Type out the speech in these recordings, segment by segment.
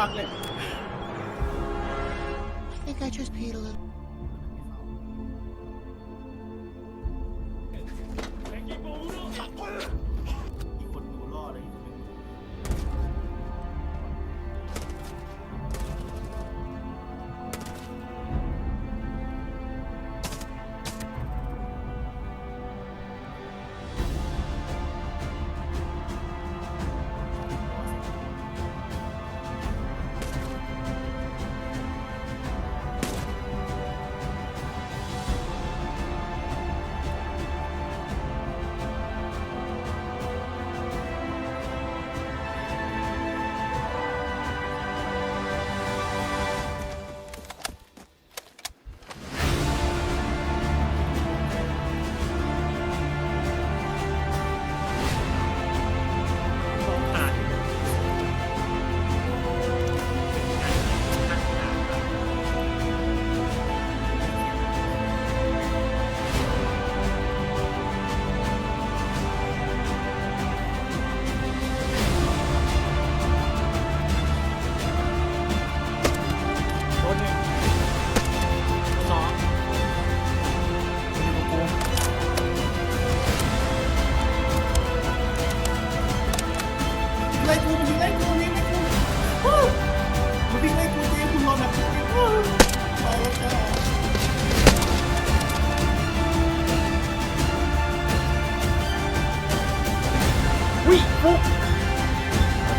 รักเลย I think I just peed a little.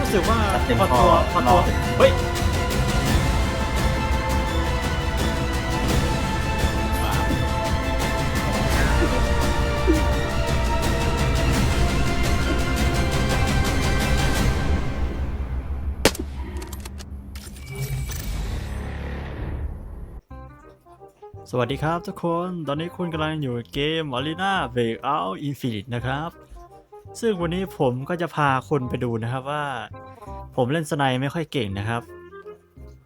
รู้สึกว่าพอตัวพอตัวเฮ้ยสวัสดีครับทุกคน ตอนนี้คุณกำลังอยู่เกม Arena Breakout Infinite นะครับ ซึ่งวันนี้ผมก็จะพาคุณไปดูนะครับว่า ผมเล่นสไนด์ไม่ค่อยเก่งนะครับ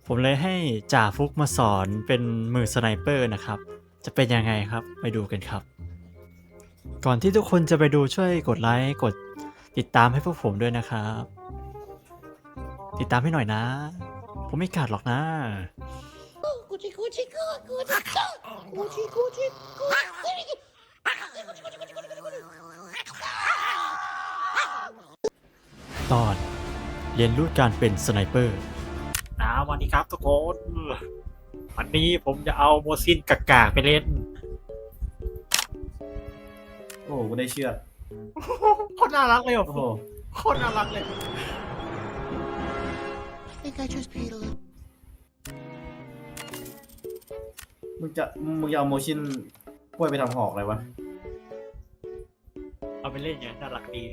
ผมเลยให้จ่าฟุกมาสอนเป็นมือสไนเปอร์นะครับ จะเป็นยังไงครับไปดูกันครับ ก่อนที่ทุกคนจะไปดูช่วยกดไลค์กดติดตามให้พวกผมด้วยนะครับ ติดตามให้หน่อยนะ ผมไม่กัดหรอกนะ Gucci, Gucci, Gucci, Gucci, Gucci, Gucci. ต รียนรู้การเป็นสไนเปอร์นะวันนี้ครับทุกคน วันนี้ผมจะเอาโมซินกากาไปเล่น โอ้โหกูได้เชือกโคตรน่ารักเลยอะโอ้โหโคตรน่ารักเลย I think I just peed a little. มึงจะมึงจะเอาโมชินกล้วยไปทำหอกอะไรวะ เอาไปเล่นไงน่ารักดี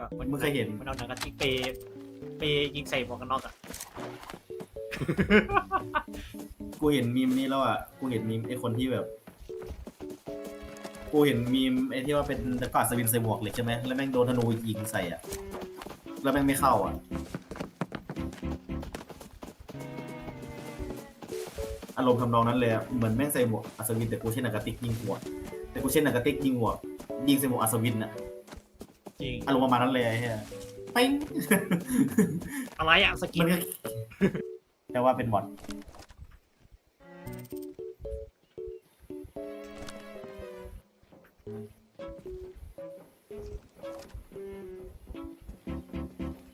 แบบมึงเคยเห็น มันเอาหนังกระติกเป ย์เปย์ยิงใส่หมวกกันน็อกอะ กูเห็นมีมนี้แล้วอะ กูเห็นมีมไอคนที่แบบ กูเห็นมีมไอที่ว่าเป็นตะกร้าสวินใส่หมวกเหล็กใช่ไหมแล้วแม่งโดนธนูยิงใส่อะ แล้วแม่งไม่เข้าอะ อารมณ์ทำนองนั้นเลยอะเหมือนแม่งใส่หมวกอัศวินแต่กูใช้หนังกระติกยิงหัว แต่กูใช้หนังกระติกยิงหัว ยิงใส่หมวกอัศวินอะ จริง อารมณ์ประมาณนั้นเลยไอ้เหี้ย ปิ้งอะไรอะสกิมันนก็แต่ว่าเป็นบอท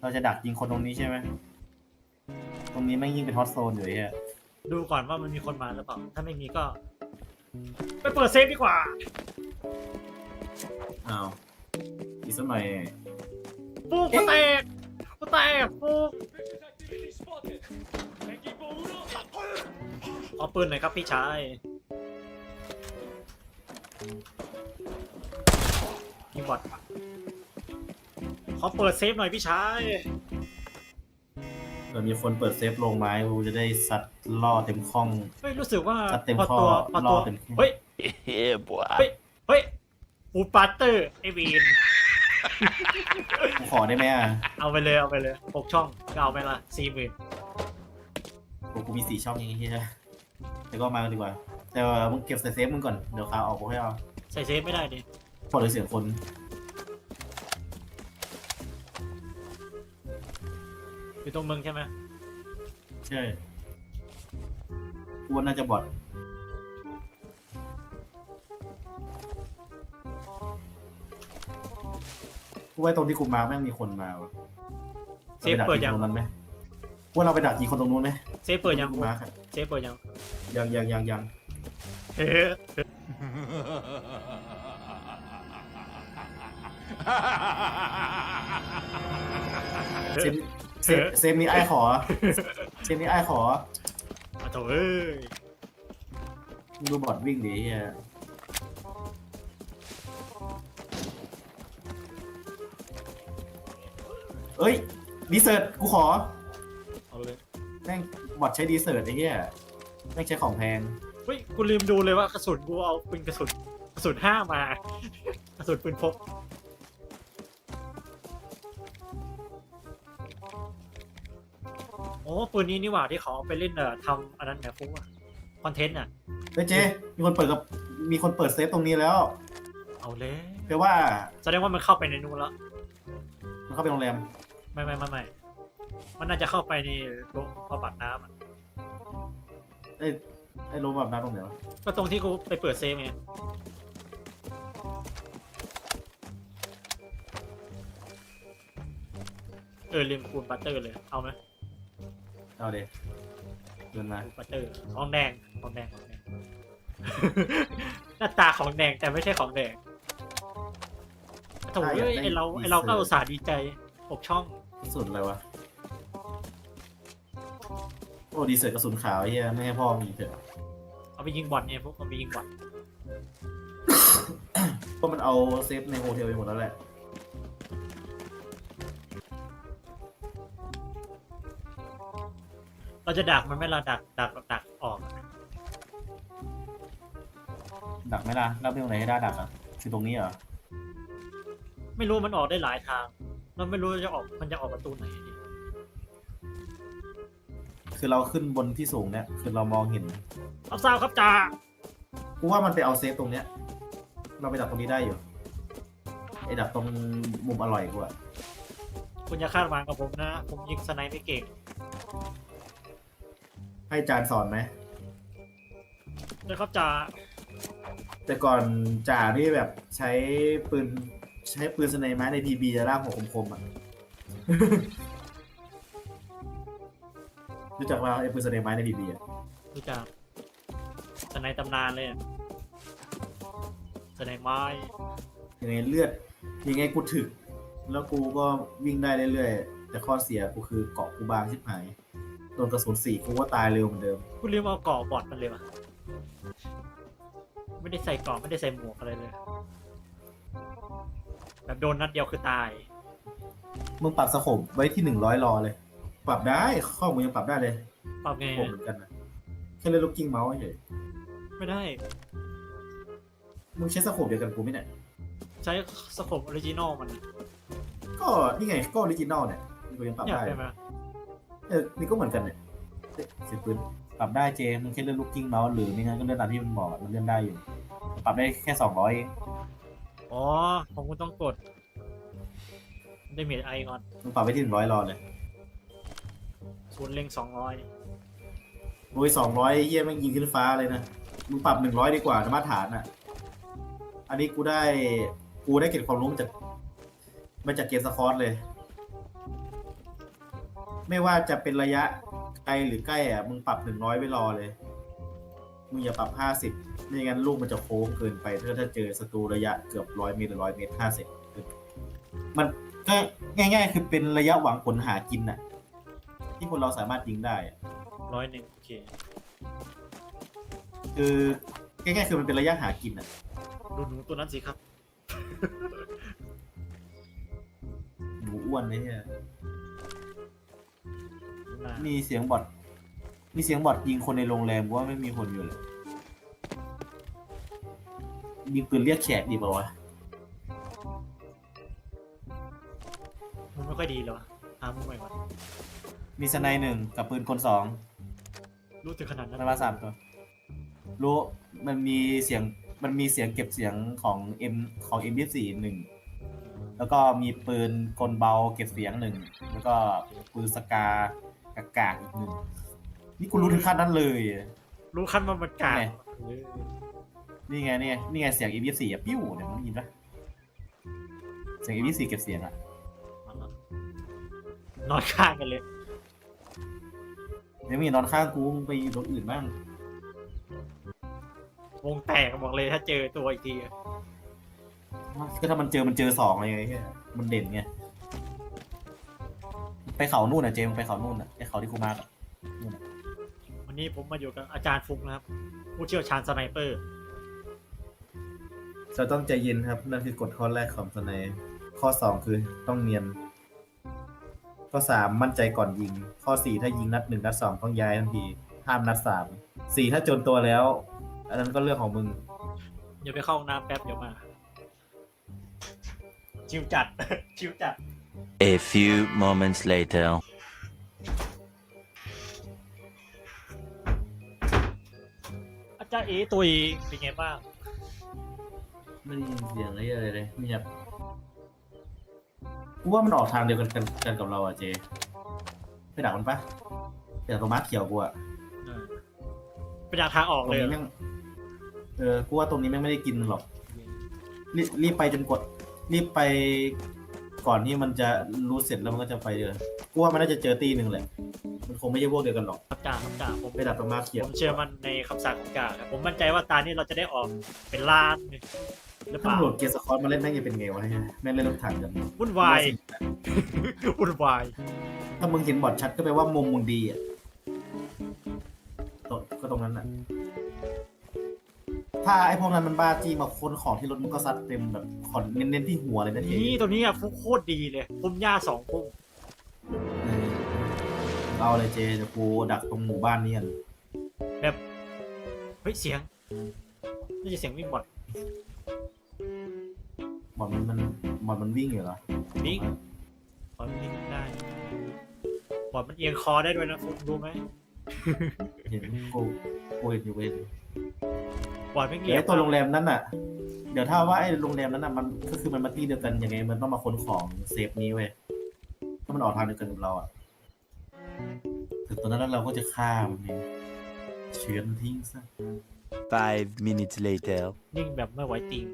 เราจะดักยิงคนตรงนี้ใช่ไหม ตรงนี้แม่งยิงเป็นฮอตโซนอยู่ไอ้เหี้ยดูก่อนว่ามันมีคนมาหรือเปล่า ถ้าไม่มีก็ ไปเปิดเซฟดีกว่า อ้าวอีกสักหน่อย ฟูกกูแตกกูแตกฟูกเอาปืนหน่อยครับพี่ชายยิงบอดขอเปิดเซฟหน่อยพี่ชายเกิดมีคนเปิดเซฟลงไม้กูจะได้ซัดล่อเต็มข้อง เฮ้ยรู้สึกว่าจัดเต็มพอข้อตัวพอรตัอวเต็มข้อเฮ้ย Yeah, boy. เฮ้ยเฮ้ยปูปาร์เตอร์ไอวีนกู ขอได้ไหมอะเอาไปเลยเอาไปเลยหกช่องก็เอาไปละสี่หมื่นกูกูมีสี่ช่องอย่างงี้ใช่ไหมแต่ก็มาดีกว่า แต่ว่ามึงเก็บใส่เซฟมึงก่อน เดี๋ยวขาออกกูให้เอาใส่เซฟไม่ได้ดิพอเลยเสียงคนอยู่ตรงมึงใช่ไหมใช่กูว่าน่าจะบอด กูว่าตรงที่กูมาแม่งมีคนมาวะเซฟเปิดยัง ราไปดักยิงตรงนั้นไหมว่าเราไปดักยิงคนตรงนู้นไหมเซฟเปิดยังมาครับเซฟเปิดยังยังยังยังยังเอ๊ะเซฟเซฟเซฟนี้ไอ้ขอเซฟนี้ไอ้ขอ มาโถเอ้ยมึงดูบอดวิ่งดิเฮีย เอ้ยดีเซิร์ตกูขอเอาเลยแม่งบอดใช้ดีเซิร์ตไอ้เหี้ยแม่งใช้ของแพงเฮ้ยกูลืมดูเลยว่ากระสุนกูเอาปืนกระสุนกระสุนห้ามากระสุนปืนพกโอ้ปืนนี้นี่หว่าที่เขาเอาไปเล่นเอ่อทำอันนั้นแบบฟุกอะคอนเทนต์อะเฮ้ยเจมีคนเปิดกับมีคนเปิดเซฟตรงนี้แล้วเอาเลยแปลว่าแสดงว่ามันเข้าไปในนู้นแล้วมันเข้าไปโรงแรม ไม่ไม่ไม่ไม่มันน่าจะเข้าไปในโรงบำบัดน้ำอะไอ้ไอ้โรงแบบน้ำตรงไหนวะก็ตรงที่กูไปเปิดเซฟไงเออลืมคูณบัตเตอร์เลยเอาไหมเอาเดเดินมาคูณบัตเตอร์ของแดงของแดงของแดง หน้าตาของแดงแต่ไม่ใช่ของแดงโถ่เอ้ยไอเราไอเราก็อุตส่าห์ดีใจปกช่อง สุดอะไรวะ โอ้ดีเซิร์ตกระสุนขาวไอ้เหี้ยไม่ให้พ่อมีเถอะเอาไปยิงบอลเนี่ยพวกเอาไปยิงบอลเพราะมันเอาเซฟในโฮเทลไปหมดแล้วแหละ เราจะดักมันไหม่เราดักดักดักออกอะดักไหมล่ะรับเรื่องไหนให้ได้ดักอะคือตรงนี้เหรอ ไม่รู้มันออกได้หลายทาง เราไม่รู้จะออกมันจะออกประตูไหนดีคือเราขึ้นบนที่สูงเนี่ยคือเรามองเห็นรับทราบครับจ่ากูว่ามันไปเอาเซฟตรงเนี้ย เราไปดักตรงนี้ได้อยู่ไอ้ดักตรงมุมอร่อยกูอะคุณอย่าคาดหวังกับผมนะ ผมยิงสไนป์ไม่เก่งให้จานสอนไหมนะครับจ่าแต่ก่อนจ่านี่แบบใช้ปืน ใช้ปืนสไนไม้ในพีบีจะล่างหัวคมๆอะ รู้จักว่าไอ้ปืนสไนไม้ในพีบีอะรู้จักสไนป์ตำนานเลยอะสไนป์ไม้ยังไงเลือด ยังไงกูถึก แล้วกูก็วิ่งได้เรื่อยๆ แต่ข้อเสียกูคือเกาะกูบางชิบหายโดนกระสุนสี่กูก็ตายเร็วเหมือนเดิมคุณลืมเอาเกราะบอดมันเลยว่ะไม่ได้ใส่เกราะไม่ได้ใส่หมวกอะไรเลย แบบโดนนัดเดียวคือตาย มึงปรับสโคปไว้ที่หนึ่งร้อยรอเลย ปรับได้ข้อมูลยังปรับได้เลยปรับไงผมเหมือนกันนะแค่เล่นลูกกิ้งเมาส์เฉยไม่ได้ มึงใช้สโคปเดียวกันกูไหมเนี่ยใช้สโคปออริจินอลมันก็นี่ไงก็ออริจินอลเนี่ยกูยังปรับอยากได้ได้ไหมเออนี่ก็เหมือนกันเนี่ยเอ๊ะเสียปืนปรับได้เจมึงแค่เลื่อนลูกกิ้งเมาส์หรือไม่งั้นก็เลื่อนตามที่มันบอกอะมันเลื่อนได้อยู่ ปรับได้แค่สองร้อยเองอ๋อของคุณต้องกดได้เมดไอก่อนมึงปรับไปที่หนึ่งร้อยรอเลยศูนย์เล็งสองร้อยโอ้ยสองร้อยเยี่ยแม่งยิงขึ้นฟ้าเลยนะ มึงปรับหนึ่งร้อยดีกว่านะมาตรฐานอะ อันนี้กูได้กูได้เก็บความรู้มาจากมาจากเกมสคอตเลย ไม่ว่าจะเป็นระยะไกลหรือใกล้อะ มึงปรับหนึ่งร้อยไว้รอเลย มึงอย่าปรับห้าสิบไม่งั้นลูกมันจะโค้งเกินไปถ้าถ้าเจอศัตรูระยะเกือบร้อยเมตรหรือร้อยเมตรห้าสิบมันก็ง่าย ๆ คือเป็นระยะหวังผลหากินน่ะ ที่คนเราสามารถยิงได้อะร้อยหนึ่งโอเคคือง่ายๆคือมันเป็นระยะหากินอะ ดูหนูตัวนั้นสิครับ หนูอ้วนเลยเนี่ยหน้ามีเสียงบอทมีเสียงบอทยิงคนในโรงแรมกูว่าไม่มีคนอยู่เลย ยิงปืนเรียกแขกดีป่าวะมันไม่ค่อยดีเลยวะหามุมใหม่ก่อนมีสไนด์หนึ่งกับปืนคนสองรู้ถึงขนาดนั้นมันมาสามตัวรู้มันมีเสียงมันมีเสียงเก็บเสียงของเอ็มของเอ็มยี่สี่หนึ่งแล้วก็มีปืนกลเบาเก็บเสียงหนึ่งแล้วก็ปืนสกากากากอีกหนึ่งนี่กูรู้ถึงขั้นนั้นเลย รู้ขั้นว่ามันกลางไง นี่ไงนี่ไงนี่ไงเสียง E24 อะปิ้วเนี่ยมึงได้ยินปะเสียง E24 เก็บเสียงอะนอนข้างกันเลยเดี๋ยวมึงอย่านอนข้างกูมึงไปอยู่ตรงอื่นบ้างวงแตกบอกเลยถ้าเจอตัวอีกทีอะก็ถ้ามันเจอมันเจอสองอะไรไงเหี้ยมันเด่นไงไปเขานู่นอะเจมส์ไปเขานู่นอะไอเขาที่กูมาร์กอะวันนี้ผมมาอยู่กับอาจารย์ฟุกนะครับ ผู้เชี่ยวชาญสไนเปอร์ จะต้องใจเย็นครับ นั่นคือกฎข้อแรกของสไนข้อสองคือต้องเนียน ข้อสามมั่นใจก่อนยิง ข้อสี่ถ้ายิงนัดหนึ่งนัดสองต้องย้ายทันทีห้ามนัดสามสี่ถ้าจนตัวแล้ว อันนั้นก็เรื่องของมึง อย่าไปเข้าห้องน้ำแป๊บเดี๋ยวมา ชิวจัด ชิวจัด A few moments later. อาจารย์เอตัวเองเป็นไงบ้าง ไม่ได้ยินเสียงอะไรเลยเลยเงียบกูว่ามันออกทางเดียวกันกันกันกับเราอะเจ ไปดักมันปะไปดักตรงมาร์คเขียวกูอะเออไปจากทางออกตรเลงยนี้แม่งเออกูว่าตรงนี้แม่งไม่ได้กินหรอกรีบรีบไปจนกดรีบไปก่อนที่มันจะรู้เสร็จแล้วมันก็จะไปเลยกูว่ามันน่าจะเจอตีหนึ่งแหละมันคงไม่ใช่พวกเดียวกันหรอกครับจ่าครับจ่าผมไปดักตรงมาร์คเขียวผมเชื่อมันในคำสั่งของจ่าครับผมมั่นใจว่าตานี้เราจะได้ออกเป็นล้านหนึ่ง หรือเปถ้าล่าโหลดเกียร์สคอตมาเล่นแม่งจะเป็นไงวะเนี่ยแม่งเล่นรถถังกันวุ่นวายวุ่นวาย ถ้ามึงเห็นบอดชัดก็แปลว่ามุมมึงดีอะตรงก็ตรงนั้นน่ะถ้าไอ้พวกนั้นมันบ้าจี้มาค้นของที่รถมึงก็ซัดเต็มแบบขอนเน้นๆที่หัวเลยนะเจ๊นี่ตัวนี้อะฟุกโคตรดีเลยพุ่มหญ้าสองพุ่มเออเอาเลยเจเดี๋ยวกูดักตรงหมู่บ้านนี่กันแบบเฮ้ยเสียงนี่จะเสียงวิ่งบอด บอดมันมันบอดมันวิ่งอยู่เหรอวิ่งบอดมันวิ่งได้บอดมันเอียงคอได้ด้วยนะฟุกรู้ไหมเห็นกูกูเห็นอยู่เว้ยบอดไม่เดี๋เงียยวบไอ้ตัวโรงแรมนั้นน่ะ เดี๋ยวถ้าว่าไอ้โรงแรมนั้นน่ะมันก็คือมันมาที่เดียวกันยังไง มันต้องมาค้นของเซฟนี้เว้ยถ้ามันออกทางเดียวกันกับเราอะถึงตอนนั้นแล้วเราก็จะฆ่ามันเองเฉือนมันทิ้งซะ Five minutes later. นิ่งแบบไม่ไหวติง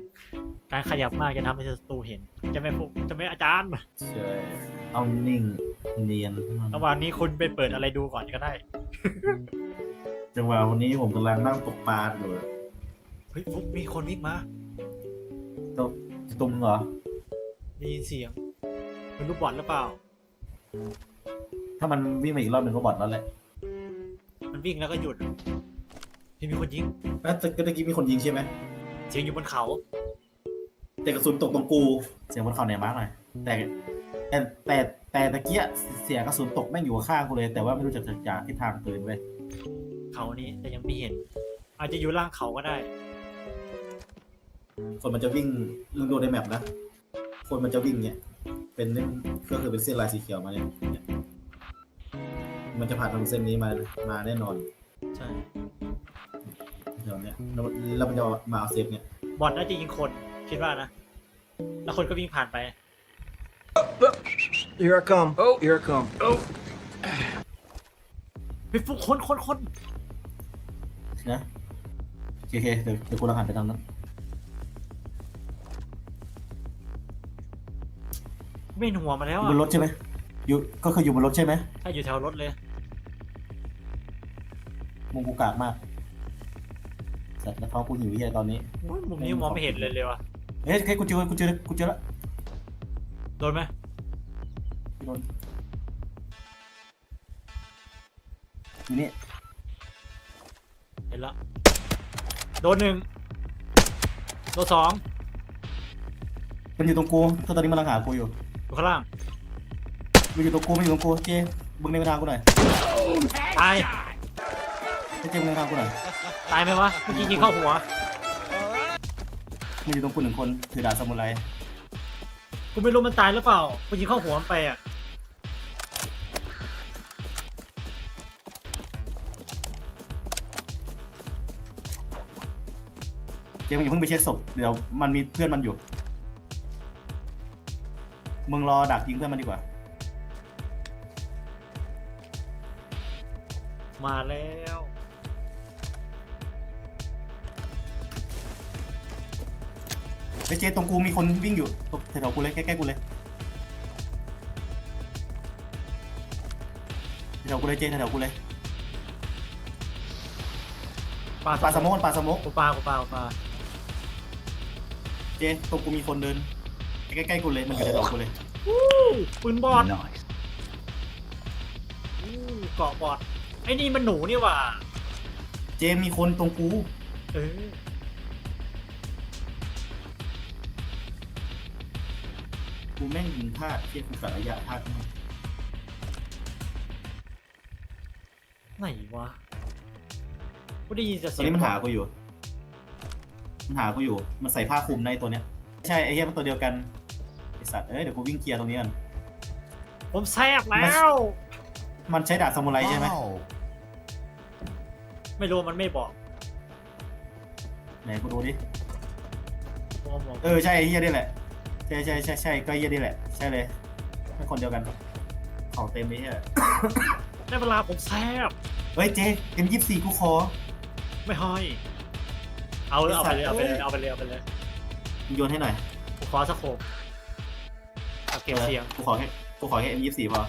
การขยับมากจะทำให้ศัตรูเห็น จะไม่ฟุกจะไม่อาจารย์ ใช่เอานิ่งเนียนระหว่างนี้คุณไปเปิดอะไรดูก่อนก็ได้ จังหวะวันนี้ผมกำลังนั่งตกปลาอยู่เฮ้ยฟุกมีคนวิ่งมาตรงตรงเหรอได้ยินเสียงเป็นลูกบอลหรือเปล่า ถ้ามันวิ่งมาอีกรอบหนึ่งก็บอดแล้วแหละ มันวิ่งแล้วก็หยุด ที่มีคนยิงแล้วตะตะกี้มีคนยิงใช่ไหมเสียงอยู่บนเขาแต่กระสุนตกตรงกู เสียงบนเขาเนี่ยมากหน่อยแต่แต่แต่แต่ตะเกียเสียงกระสุนตกแม่งอยู่ข้างกูเลย แต่ว่าไม่รู้จักจากทิศทางปืนเว้ยเขานี้แต่ยังไม่เห็น อาจจะอยู่ล่างเขาก็ได้ คนมันจะวิ่งมึงดูในแมปนะ คนมันจะวิ่งเนี่ย เป็นเส้นก็คือเป็นเส้นลายสีเขียวมาเนี่ยเนี่ยมันจะผ่านตรงเส้นนี้มามาแน่นอน ใช่ เดี๋ยวเนี้ยแล้วแล้วมันจะมาเอาเซฟเนี่ยบอลน่าจะยิงคนคิดว่านะ แล้วคนก็วิ่งผ่านไป Here I come. Oh, here I come. เฮ้ยฟุกคนคนคนนะโอเคโอเคเดี๋ยวเดี๋ยวกูลังหันไปทางนั้นไม่หัวมาแล้วอยู่อะบนรถใช่ไหมอยู่ก็คืออยู่บนรถใช่ไหมถ้าอยู่แถวรถเลย มุมกูกากมาก แต่แล้วท้องกูหิวที่ตอนนี้อุ๊ยมุมนี้มองไม่เห็นเลยเลยว่ะเฮ้ยเฮ้ยกูเจอกูเจอกูเจอแล้วโดนไหมโดนอยู่นี่เห็นละโดนหนึ่งโดนสองมันอยู่ตรงกูตอนนี้มันลังหากูอยู่อยู่ข้างล่างมันอยู่ตรงกูมันอยู่ตรงกูเจบึงในทางกูหน่อยตาย ให้เจบึงในทางกูหน่อยตายไหมวะเมื่อกี้ยิงเข้าหัวมันอยู่ตรงกูหนึ่งคนถือดาบซามูไรกูไม่รู้มันตายหรือเปล่ากูยิงเข้าหัวมันไปอะเจมึงอย่าเพิ่งไปเช็คศพเดี๋ยวมันมีเพื่อนมันอยู่มึงรอดักยิงเพื่อนมันดีกว่า มาแล้ว ไอ้เจตรงกูมีคนวิ่งอยู่ตรงแถวๆกูเลยใกล้ๆกูเลยแถวๆกูเลยเจแถวๆกูเลยปลาปลาสโมกปลาสโมกกูปลากูปลากูปลาเจตรงกูมีคนเดินใกล้ๆกูเลยมันอยู่แถวๆกูเลยอู้ปืนบอด Nice. อู้เกาะบอดไอ้นี่มันหนูนี่หว่า เจมีคนตรงกู เออ กูแม่งยิงพลาดเทียบกูกับระยะพลาดมากไหนวะกูได้ยินแต่ตอเสีนยงนี้มันหากูอยู่ มันหากูอยู่ มันใส่ผ้าคลุมในตัวเนี้ย ใช่ไอ้เหี้ยมันตัวเดียวกันไอสัตว์เอ้ยเดี๋ยวกูวิ่งเคลียร์ตรงนี้กัน ผมแซบแล้ว มันใช้ดาบซามูไรใช่ไหมไม่รู้มันไม่บอกไหนกูดูดิมองมองเออใช่ไอ้เฮียนี่แหละใช่ใช่ใช่ใช่ก็ไอ้เฮียนี่แหละ ใช่เลยเป็นคนเดียวกันของเต็มเลยเฮียได้เวลาผมแซบเฮ้ยเจเอ็มยี่สี่กูขอ ไม่ห้อย เอาเลยเอาไปเลยไอ้เอาสัไปตว์เลยเอาไปเลยเอาไปเลยมึงโยนให้หน่อยกูขอสักโคมเอาเก็บเสียงกูขอแค่กูขอแค่เอ็มยี่สี่พอ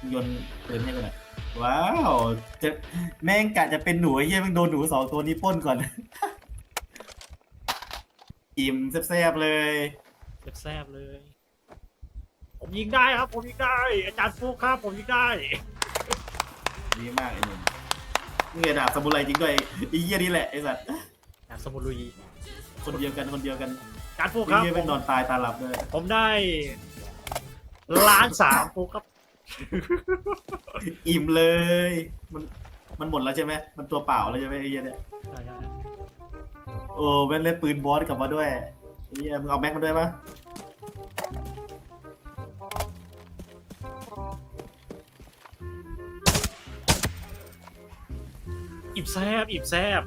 มึงโยนปืนให้กูหน่อยว้าวจะแม่งกะจะเป็นหนูไอ้เฮียแม่งโดนหนูสองตัวนี้ปล้นก่อน อิ่มแซ่บๆเลย แซบๆเลย ผมยิงได้ครับ ผมยิงได้ อาจารย์ฟุกครับ ผมยิงได้ ดีมากไอ้หนุ่มนี่ไงดาบซามูไรจริงด้วยไอ้เหี้ยนี่แหละไอ้สัตว์จากสมุทรลุยคนเดียวกันคนเดียวกันอาจารย์ฟุกไอ้ครับเหี้ยผเป็นมนอนตายตาหลับเลยผมได้ล้านสามฟุกครับ อิ่มเลย มันมันหมดแล้วใช่ไหมมันตัวเปล่าแล้วใช่ไหมไอ้เหี้ยเนี่ย โอ้แม่งเล่นปืนบอสกลับมาด้วยไอ้เหี้ยมึงเอาแม็กมาด้วยปะอิ่มแซบอิ่มแซบ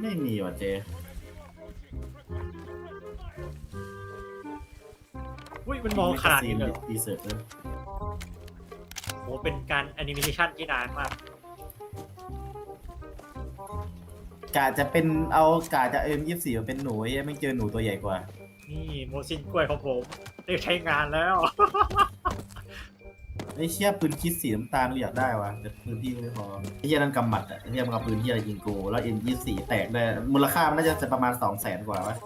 ไม่มีว่ะเจอุ้ยมันมองขนาดนี้เลยเหรอดีเซิร์ตเลยโหเป็นการแอนิเมชันที่นานมาก กะจะเป็นเอากะจะเอ็มยี่สี่มาเป็นหนูไอ้เหี้ยไม่งเจอหนูตัวใหญ่กว่า นี่โมซินกล้วยของผมได้ใช้งานแล้ว ไอ้เชี่ยปืนคิดสีน้ำตาลกูอยากได้ว่ะแต่ปืนพี่กูไม่พอไอ้เหี้ยนั่นกำหมัดอะไอ้เหี้ยมันเอาปืนที่อะไรยิงกูแล้วเอ็มยี่สี่แตกได้มูลค่ามันน่าจะประมาณสองแสนกว่าวะ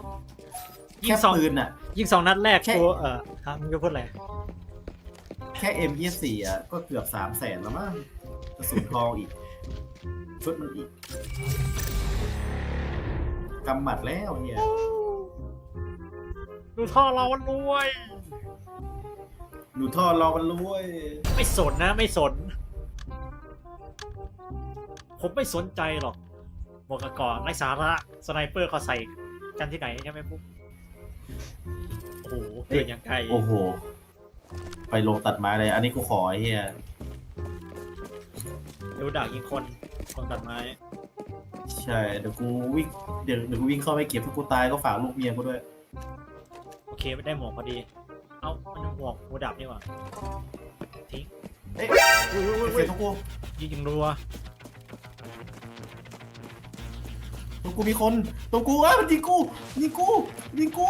ยิแค่งสอง ปืนอะ ยิงสองนัดแรกแค่ กูเออครับมึงจะพูดอะไรแค่เอ็มยี่สี่อะก็เกือบสามแสนแล้วมั้งกระสุนทองอีกชุดมันอีก กำหมัดแล้วเนี่ยดูท่อเราวันรวย หนูทอดเรามันรวย ไม่สนนะไม่สน ผมไม่สนใจหรอกหมวกกบเก่อนไร้สาระสไนเปอร์เขาใส่กันที่ไหนใช่ไหมปุ๊บโอ้โหเกินอย่างไกลโอ้โห ไปลงตัดไม้เลย อันนี้กูขอไอ้เหี้ยเดี๋ยวด่ายิงคนคนตัดไม้ ใช่ เดี๋ยวกูวิ่งเดี๋ยวเดี๋ยวกูวิ่งเข้าไปเก็บถ้ากูตายก็ฝากลูกเมียกูด้วย โอเคไม่ได้หมวกพอดี เอ้ามันหมวกหูดับนี่หว่าทิ้งเอ้ยอุ้ยอุ้ยเก็อุ้บยทุกกูยิงยิงรัวตรงกูมีคนตรงกูอะมันยิงกูยิงกูยิงกู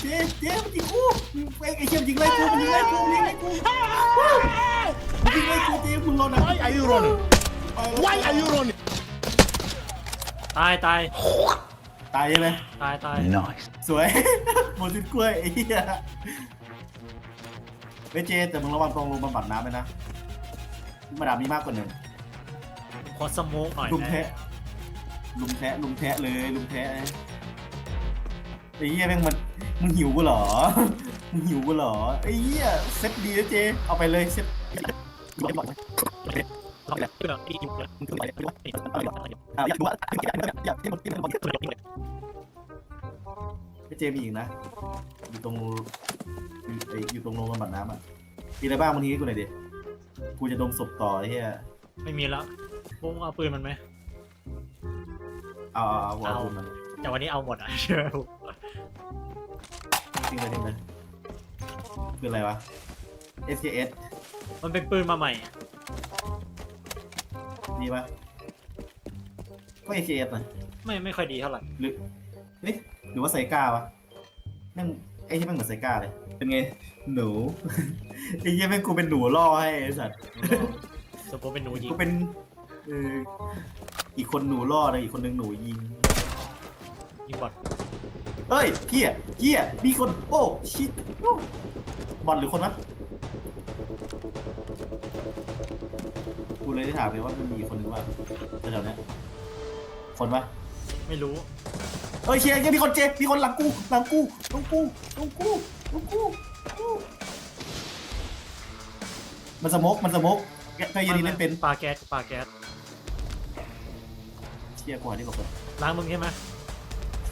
เจ๊เจ๊มันยิงกูไอ้ไอ้เชี่ยมันยิงไล่กูมันยิงไล่กูมันยิงไล่กูมันยิงไล่กูเจ๊มึงรอนะ Why are you running? Why are you running? ตายตายตายใช่ไหมตายตาย Nice. สวย หมดสิ้นกล้วยไอ้เหี้ยเฮ้ยเจแต่มึงระวังตรงลงบำบัดน้ำไหมนะมาดามมีมากกว่าหนึ่งขอสโมกหน่อยลุมนะแทะลุมแทะลุมแทะเลยลุมแทะไอ้เหี้ยแม่งมันมึงหิวกูเหรอ มึงหิวกูเหรอไอ้เหี้ยเซ็ตดีนะเจ เอาไปเลยเซ็ตเขาแบบเพื่อนที่อยู่เลยอะอยากดูอะอยากอยากให้มันกินมันกินไอ้เจมีอีกนะ อยู่ตรงอยู่ไอ้อยู่ตรงโรงบำบัดน้ำอะมีอะไรบ้างมึงทีให้กูหน่อยดิกูจะดมศพต่อไอ้เหี้ยไม่มีแล้วปุ้งเอาปืนมันไหมเอาเอาเอาเอาคุณมันแต่วันนี้เอาหมดอะเชื่อผมจริงเลยจริงเลยคืออะไรวะ SKS มันเป็นปืนมาใหม่อะ ดีปะก็เอเคเอสนะไม่ไม่ค่อยดีเท่าไหร่หรือเอ๊ะหรือว่าไซก้าวะแม่งไอ้ที่แม่งเหมือนไซก้าเลย เป็นไง หนู ไอ้เหี้ยแม่งกูเป็นหนูล่อให้ไอ้สัตว์สมมติเป็นหนูยิงกูเป็นเอออีกคนหนูล่อเลยอีกคนหนึ่งหนูยิงยิงบอลเฮ้ยเฮียเฮียมีคนโอ้ชิตโอ้บอลหรือคนวะ กูเลยได้ถามเลยว่ามันมีคนหนึ่งว่าแถวๆเนี้ยคนวะไม่รู้เฮ้ยเชียร์เฮียมีคนเจ็บมีคนหลังกูหลังกูหลังกูหลังกูหลังกูกูมันสโมกมันสโมกแกเคยยันดีเล่นเป็นปลาแก๊สปลาแก๊สเชียร์กว่าที่บอกเลยล้างมึงใช่ไหม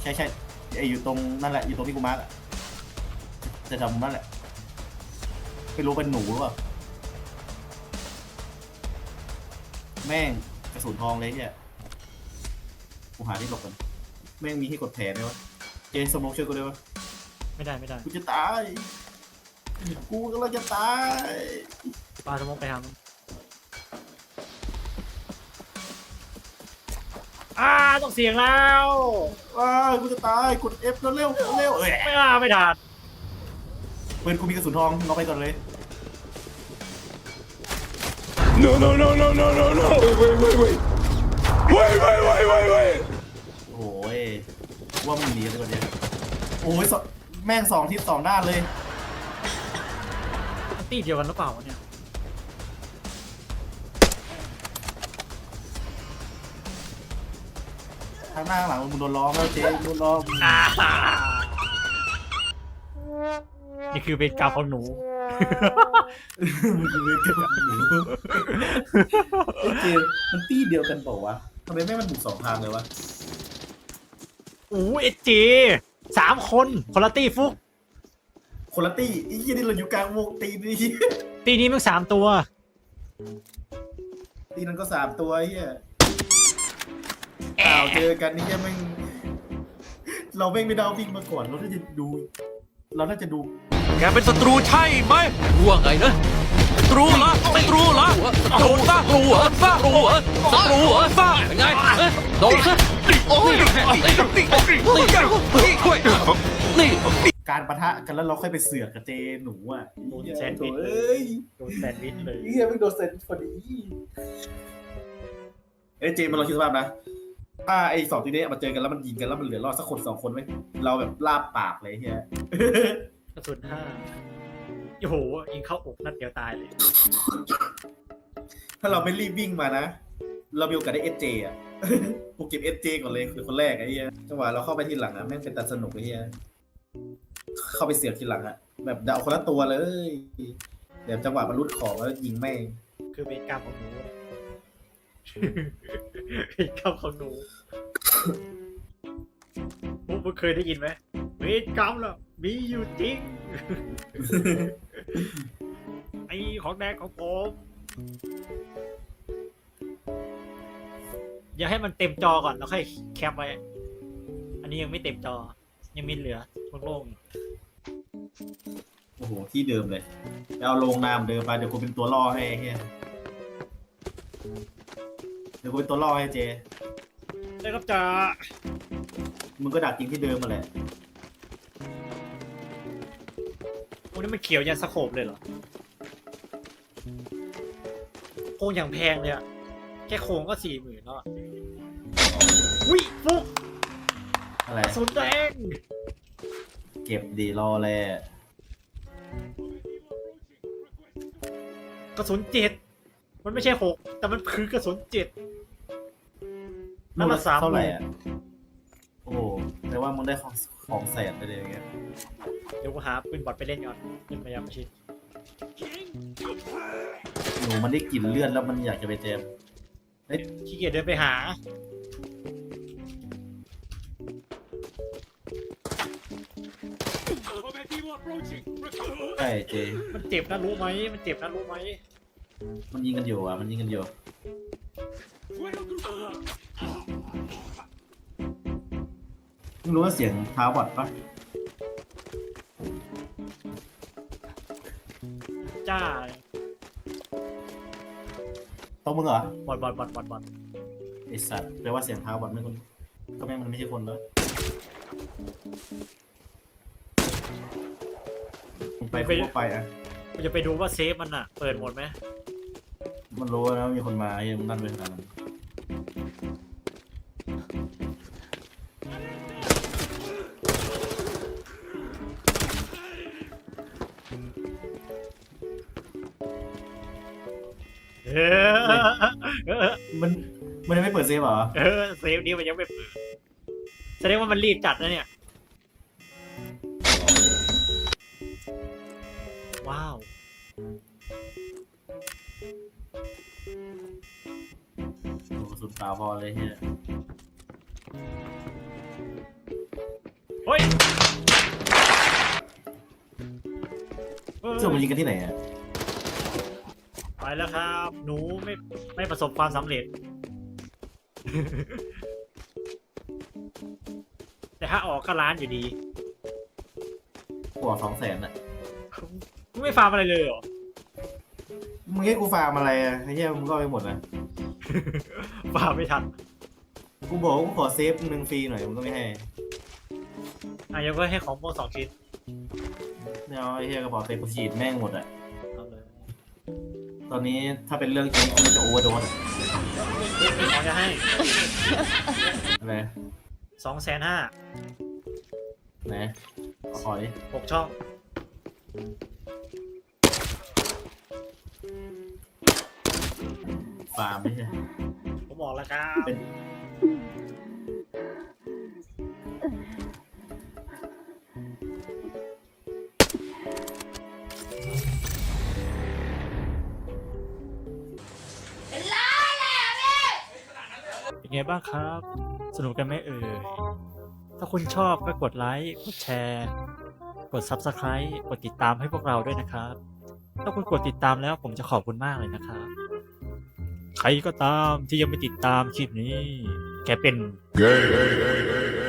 ใช่ใช่ไออยู่ตรงนั่นแหละอยู่ตรงที่กูมาร์กอะจะจำนั่นแหละไม่รู้เป็นหนูหรือเปล่า แม่งกระสุนทองเลยเนี่ยกูหาที่หลบกันแม่งมีให้กดแผลไหมวะเจสโมกช่วยกูได้ปะไม่ได้ไม่ได้กูจะตายกูกำลังจะตายปลาสมองไปทางอ่าต้องเสียงแล้วว้ายกูจะตายกด F แล้วเร็วเร็วเอ้ยไม่อ่าไม่ทันปืนกูมีกระสุนทองเอาไปก่อนเลย No, no, no, no, no, no, no. Wait, wait, wait, wait. Wait, wait, wait, wait, wait. โอ้ยว่ามึงหนีเลยก่อนเนี่ยโอ้ยสองแม่งสองทิศสองด้านเลยมันตีเดียวกันหรือเปล่าวะเนี่ย ทางหน้าข้างหลังมึงโดนล้อมแล้วเจ๊มึงโดนล้อมนี่คือเป็นกรรมของหนู มึงคือเวทกับหนูไอ้เจมันตี้เดียวกันเปล่าวะทำไมแม่งมันบุกสองทางเลยวะอู้เอจจีสามคนคนละตีฟุก คนละตี้ไอ้ยี่นี่เราอยู่กลางวงตีนี่ตีนี้มันสามตัวตีนั้นก็สามตัวไอ้เฮียอ้าวเจอกันนี่ยังแม่งเราแม่งไม่ได้เอาวิ่งมาก่อนเราน่าจะดู เราน่าจะดูแกเป็นศัตรูใช่ไหมว่าไงนะศัตรูเหรอศัตรูเหรอโดนซะศัตรูเหรอซะศัตรูเหรอศัตรูเหรอซะยังไงเอ้ยโดนซะโอ้ยนี่นี่การประทะกันแล้วเราค่อยไปเสือกกับเจหนูอะโดนแซนด์วิชเอ้ยโดนแซนด์วิชเลยเฮียไม่โดนเซนพอดีเอ้ยเจมันลองคิดสภาพนะ ถ้าไอ้สองทีนี้มาเจอกันแล้วมันยิงกันแล้วมันเหลือรอดสักคนสองคนไหมเราแบบลาบปากเลยเฮียกระสุนห้าโอ้โหยิงเข้าอกนัดเดียวตายเลย ถ้าเราไม่รีบวิ่งมานะ เรามีโอกาสได้เอสเจอะกูเก็บเอสเจก่อนเลยคือคนแรกไอ้เหี้ยจังหวะเราเข้าไปทีหลังอะแม่งเป็นตัดสนุกไอ้เหี้ยเข้าไปเสียบทีหลังอะ แบบเดาคนละตัวเลย เดี๋ยวจังหวะมันรุดของแล้วยิงแม่งคือเป็นกรรมของหนู เป็นกรรมของหนูพวกมึงเคยได้ยินไหมเวรกรรมเหรอมีอยู่จริง ไอของแดงของผม อย่าให้มันเต็มจอก่อนแล้วค่อยแคปไว้ อันนี้ยังไม่เต็มจอ ยังมีเหลือโล่งโอ้โห ที่เดิมเลยไปเอาลงนามเดิมไปเดี๋ยวกูเป็นตัวล่อให้ไอ้เหี้ย เดี๋ยวกูเป็นตัวล่อให้เจๆได้ครับจ่ามึงก็ดักยิงที่เดิมมาแหละ โอ้นี่มันเขียวยันสโคบเลยเหรอโครงอย่างแพงเลยอะแค่โครงก็สี่หมื่นแล้วอะอุ้ยฟุกอะไร กระสุนแดงเก็บดีรอเลยกระสุนเจ็ดมันไม่ใช่หกแต่มันคือกระสุนเจ็ด นั่นละสามเท่าไหร่หมื่นอะโอ้โหแต่ว่ามึงได้ของของแสนไปเลยอย่างเงี้ยเดี๋ยวกูหาปืนบอดไปเล่นก่อนเป็นพยายามชิดหนูมันได้กลิ่นเลือดแล้วมันอยากจะไปเจมขี้เกียจเดินไปหา ใช่เจมันเจ็บนะรู้ไหมมันเจ็บนะรู้ไหมมันยิงกันอยู่อะ มันยิงกันอยู่ รู้ว่าเสียงเท้าบอดปะจ้าต้องมึงเหรอบอดบอดบอดบอดบอดไอสัตว์แปลว่าเสียงเท้าบอลไม่คนก็ไม่งมันไม่ใช่คนแล้วมึงไปกูก็ไปอะกูจะไปดูว่าเซฟมันอะเปิดหมดไหมมันรู้นะว่ามีคนมาเฮ้ยมึงนั่นไปขนาดนั้น ซฟเหรอเออเซฟนี้มันยังไม่เปิดแสดงว่ามันรีบจัดนะเนี่ย ว้าว โอ้โหสุดตาพอเลยเฮียเฮ้ยเออเจ้ามันยิงกันที่ไหนอะไปแล้วครับ หนูไม่ไม่ประสบความสำเร็จ แต่ถ้าออกก็ร้านอยู่ดีหัวสองแสนอะ มึงไม่ฟาร์มอะไรเลยเหรอ มึงให้กูฟาร์มอะไรอะไอ้เหี้ยมึงก็เอาไปหมดนะฟาร์มไม่ทันกูบอกว่ากูขอเซฟหนึ่งฟรีหน่อยมึงก็ไม่ให้อะยังก็ให้ของโมสองชิ้นไม่เอาไอ้เหี้ยกระเป๋าเต็มกูฉีดแม่งหมดอะ เอาเลยตอนนี้ถ้าเป็นเรื่องจริงกูจะโอเวอร์โดส อะมีของจะให้อะไรสองแสนห้าไหนขอดิหกช่อง ฟาร์มไม่ใช่ผมบอกแล้วครับ ไงบ้างครับ สนุกกันไหมเอ่ย ถ้าคุณชอบก็กดไลค์ กดแชร์ กด Subscribe กดติดตามให้พวกเราด้วยนะครับ ถ้าคุณกดติดตามแล้วผมจะขอบคุณมากเลยนะครับ ใครก็ตามที่ยังไม่ติดตามคลิปนี้ แกเป็นเกย์